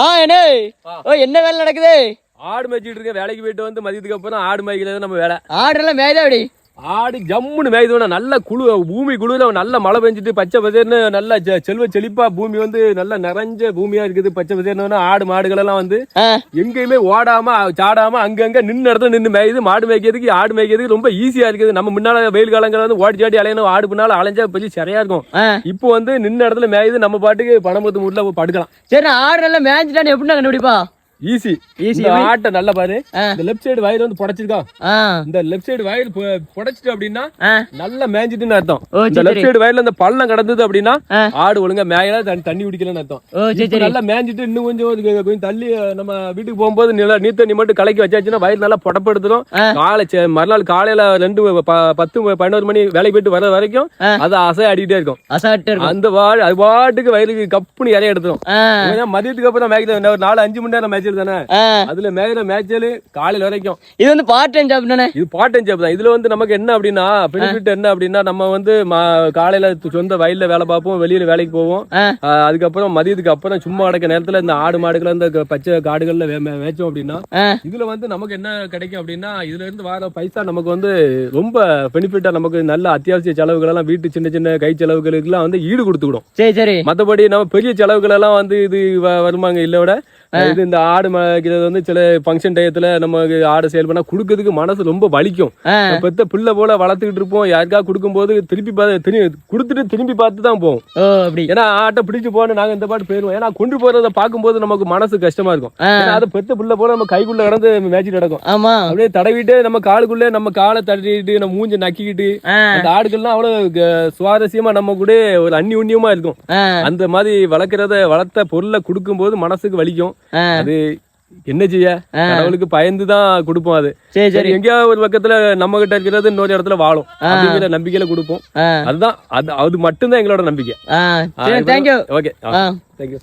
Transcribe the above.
ஆ என்ன? ஓ என்ன வேலை நடக்குது? ஆடு மேய்ச்சிட்டு இருக்கேன். வேலைக்கு போயிட்டு வந்து மதியத்துக்கு அப்புறம் ஆடு மேய்க்கிறது நம்ம வேலை. ஆடுலாம் மேய்தா அப்படி ஆடு ஜம்முன்னு மேய்தோட நல்ல குழு பூமி குழுவில் நல்ல மழை பெஞ்சிட்டு பச்சை பசேர்னு நல்ல செல்வ செழிப்பா பூமி வந்து நல்ல நிறைஞ்ச பூமியா இருக்குது. பச்சை பசேர்னு ஆடு மாடுகள் எல்லாம் வந்து எங்கேயுமே ஓடாம சாடாம அங்கங்க நின்று இடத்துல நின்று மேயுது. மாடு மேய்க்கிறதுக்கு ஆடு மேய்க்கிறதுக்கு ரொம்ப ஈஸியா இருக்குது. நம்ம முன்னால வெயில் காலங்கள் வந்து ஓடி சாடி அலையணும். ஆடு பின்னால அலைஞ்சா பெரிய சரியா இருக்கும். இப்போ வந்து நின்ன இடத்துல மேயுது. நம்ம பாட்டுக்கு பணமத்து மூட்டில் படுக்கலாம். சரி ஆடு நல்லா மேய்ஞ்சிட்டான்னு எப்படி கண்டுபிடிப்பா? ஈஸி இந்த ஆட்டை நல்லா பாரு. இந்த லெஃப்ட் சைடு வயல் வந்து புடைச்சிருக்கா ஆ. இந்த லெஃப்ட் சைடு வயல் புடைச்சிட்டு அப்படின்னா நல்லா மேய்ஞ்சிட்டுன்னு அர்த்தம். இந்த லெஃப்ட் சைடு வயல்ல இந்த பள்ளம் கடந்தது அப்படின்னா. ஆடு ஒழுங்கா மேயல தண்ணி குடிக்கலன்னு அர்த்தம். நல்லா மேய்ஞ்சிட்டு இன்னும் கொஞ்சம் கொஞ்சம் தள்ளி நம்ம வீட்டுக்கு போகும்போது நல்லா நீர் தண்ணி மட்டும் கலக்கி வச்சாச்சுன்னா வயல் நல்லா புடப்படுத்துடும். காலை மறுநாள் காலையில ரெண்டு பத்து பதினோரு மணி வேலைக்கு போயிட்டு வர வரைக்கும். அது அசை அடிக்கிட்டே இருக்கும். அந்த வாடு அது பாட்டுக்கு வயலுக்கு கப்புன்னு இறைய எடுத்துரும். மதியத்துக்கு அப்புறம் மேய்க்கிறது. ஒரு நாலு அஞ்சு மணி நேரம் மேய்ச்சல் தானே? அதுல மேய்கிற மேய்ச்சல் காலையில வரைக்கும். இது வந்து பார்ட் டைம் ஜாப் தானே? இது பார்ட் டைம் ஜாப் தான். இதுல வந்து நமக்கு என்ன அப்படின்னா பெனிஃபிட் என்ன அப்படின்னா நம்ம வந்து காலையில சொந்த வயல்ல வேலை பார்ப்போம் வெளியில வேலைக்கு போவோம். அதுக்கப்புறம் மதியத்துக்கு அப்புறம் சும்மா அடக்க நேரத்துல இந்த ஆடு மாடுகளை இந்த பச்சை காடுகள்ல மேய்ச்சோம் அப்படின்னா இதுல வந்து நமக்கு என்ன கிடைக்கும் அப்படின்னா இதுல இருந்து வர பைசா நமக்கு வந்து ரொம்ப பெனிஃபிட்டா நமக்கு நல்ல அத்தியாவசிய செலவுகள் எல்லாம் வீட்டு சின்ன சின்ன கை செலவுகளுக்கெல்லாம் வந்து ஈடு கொடுத்துக்கிடும். சரி சரி. மத்தபடி நம்ம பெரிய செலவுகள் எல்லாம் வந்து இது வருமாங்க இல்ல விட இது இந்த ஆடு மேய்க்கிறது வந்து சில ஃபங்க்ஷன் டயத்துல நமக்கு ஆடு சேல் பண்ணா கொடுக்கறதுக்கு மனசு ரொம்ப வலிக்கும். பெத்த பிள்ளை போல வளர்த்துக்கிட்டு இருப்போம். யாருக்கா கொடுக்கும்போது திருப்பி பார்த்து கொடுத்துட்டு திரும்பி பார்த்து தான் போவோம். அப்படி. ஏன்னா ஆட்டை பிடிச்சு போன நாங்க இந்த பாட்டு போயிருவோம். ஏன்னா கொண்டு போறத பார்க்கும்போது நமக்கு மனசு கஷ்டமா இருக்கும். அதை பெத்த பிள்ளை போல நம்ம கைக்குள்ள கடந்து மேய்ச்சிட்டு நடக்கும். ஆமா. அப்படியே தடவிட்டு நம்ம காலுக்குள்ளே நம்ம காலை தட்டிட்டு நம்ம மூஞ்ச நக்கிக்கிட்டு அந்த ஆடுகள்லாம் அவ்வளவு சுவாரஸ்யமா நம்ம கூட ஒரு அந்நி உண்ணியமா இருக்கும் அந்த மாதிரி வளர்க்கறத வளர்த்த பொருளை கொடுக்கும்போது மனசுக்கு வலிக்கும். அது என்ன செய்ய. கடவுளுக்கு பயந்து தான் கொடுப்போம் அது. சரி சரி எங்கேயாவது ஒரு பக்கத்துல நம்ம கிட்ட இருக்கிறது இன்னொரு இடத்துல வாழும். அப்படிங்கிற நம்பிக்கையில கொடுப்போம். அதுதான் அது அது மட்டும்தான் எங்களோட நம்பிக்கை. Okay thank you